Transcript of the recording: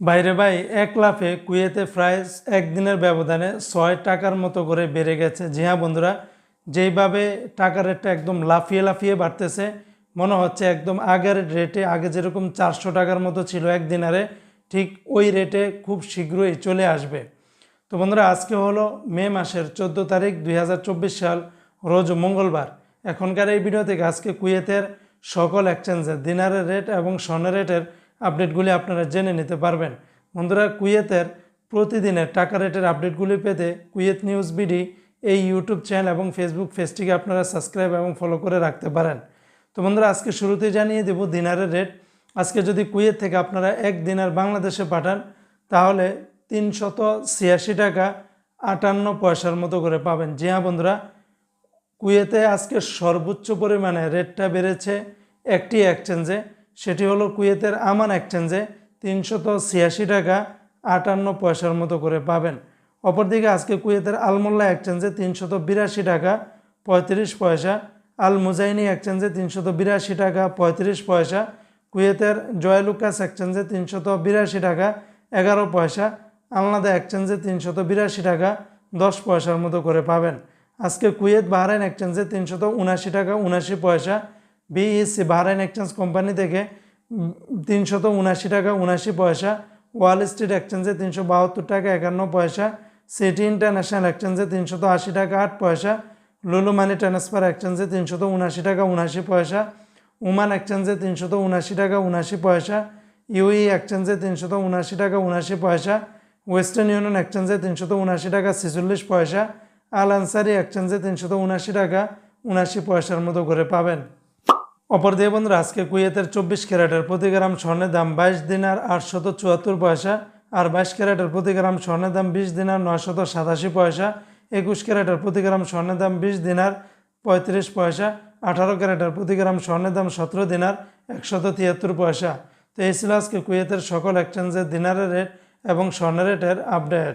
বাইরে ভাই, এক লাফে কুয়েতে প্রায় একদিনের ব্যবধানে ছয় টাকার মতো করে বেড়ে গেছে। জি হ্যাঁ বন্ধুরা, যেইভাবে টাকার রেটটা একদম লাফিয়ে লাফিয়ে বাড়তেছে, মনে হচ্ছে একদম আগের রেটে, আগে যেরকম চারশো টাকার মতো ছিল এক দিনারে, ঠিক ওই রেটে খুব শীঘ্রই চলে আসবে। তো বন্ধুরা, আজকে হলো মে মাসের চোদ্দ তারিখ দুই হাজার চব্বিশ সাল, রোজ মঙ্গলবার। এখনকার এই ভিডিও থেকে আজকে কুয়েতের সকল এক্সচেঞ্জের দিনারের রেট এবং স্বর্ণের রেটের আপডেটগুলি আপনারা জেনে নিতে পারবেন। বন্ধুরা, কুয়েতের প্রতিদিনের টাকা রেটের আপডেটগুলি পেতে কুয়েত নিউজ বিডি এই ইউটিউব চ্যানেল এবং ফেসবুক পেজটিকে আপনারা সাবস্ক্রাইব এবং ফলো করে রাখতে পারেন। তো বন্ধুরা, আজকে শুরুতেই জানিয়ে দেব দিনারের রেট। আজকে যদি কুয়েত থেকে আপনারা এক দিনার বাংলাদেশে পাঠান, তাহলে তিনশত ছিয়াশি টাকা আটান্ন পয়সার মতো করে পাবেন। জি হ্যাঁ বন্ধুরা, কুয়েতে আজকে সর্বোচ্চ পরিমাণে রেটটা বেড়েছে একটি এক্সচেঞ্জে। সেটি হলো কুয়েতের আমান এক্সচেঞ্জে তিনশত ছিয়াশি টাকা আটান্ন পয়সার মতো করে পাবেন। অপরদিকে আজকে কুয়েতের আলমোল্লা এক্সচেঞ্জে তিনশত বিরাশি টাকা পঁয়ত্রিশ পয়সা আল মুজাইনি এক্সচেঞ্জে তিনশত বিরাশি টাকা পঁয়ত্রিশ পয়সা, কুয়েতের জয়লুকাস এক্সচেঞ্জে তিনশত বিরাশি টাকা এগারো পয়সা, আলনাদা এক্সচেঞ্জে তিনশত বিরাশি টাকা দশ পয়সার মতো করে পাবেন। আজকে কুয়েত বাহরাইন এক্সচেঞ্জে তিনশত উনাশি টাকা উনাশি পয়সা বিইসি বাহরাইন এক্সচেঞ্জ কোম্পানি থেকে তিনশত উনাশি টাকা উনাশি পয়সা, ওয়াল স্ট্রিট এক্সচেঞ্জে তিনশো বাহাত্তর টাকা একান্ন পয়সা, সিটি ইন্টারন্যাশনাল এক্সচেঞ্জে তিনশত আশি টাকা আট পয়সা, লুলু মানি ট্রান্সফার এক্সচেঞ্জে তিনশত উনাশি টাকা উনাশি পয়সা, উমান এক্সচেঞ্জে তিনশত উনাশি টাকা উনাশি পয়সা ইউই এক্সচেঞ্জে তিনশত উনাশি টাকা উনাশি পয়সা, ওয়েস্টার্ন ইউনিয়ন এক্সচেঞ্জে তিনশত উনাশি টাকা ছেচল্লিশ পয়সা, আল আনসারি এক্সচেঞ্জে তিনশত উনাশি টাকা উনাশি পয়সার মতো করে পাবেন। অপর বন্ধুরা, আজকে কুয়েতের চব্বিশ ক্যারেটের প্রতি গ্রাম স্বর্ণের দাম বাইশ দিনার আটশত চুয়াত্তর পয়সা আর বাইশ ক্যারেটের প্রতি গ্রাম স্বর্ণের দাম বিশ দিনার নয়শত সাতাশি পয়সা। একুশ ক্যারেটের প্রতি গ্রাম স্বর্ণের দাম বিশ দিনার পঁয়ত্রিশ পয়সা। আঠারো ক্যারেটের প্রতি গ্রাম স্বর্ণের দাম সতেরো দিনার একশত তিয়াত্তর পয়সা। তো এই ছিল আজকে কুয়েতের সকল এক্সচেঞ্জের দিনারের রেট এবং স্বর্ণের রেটের আপডেট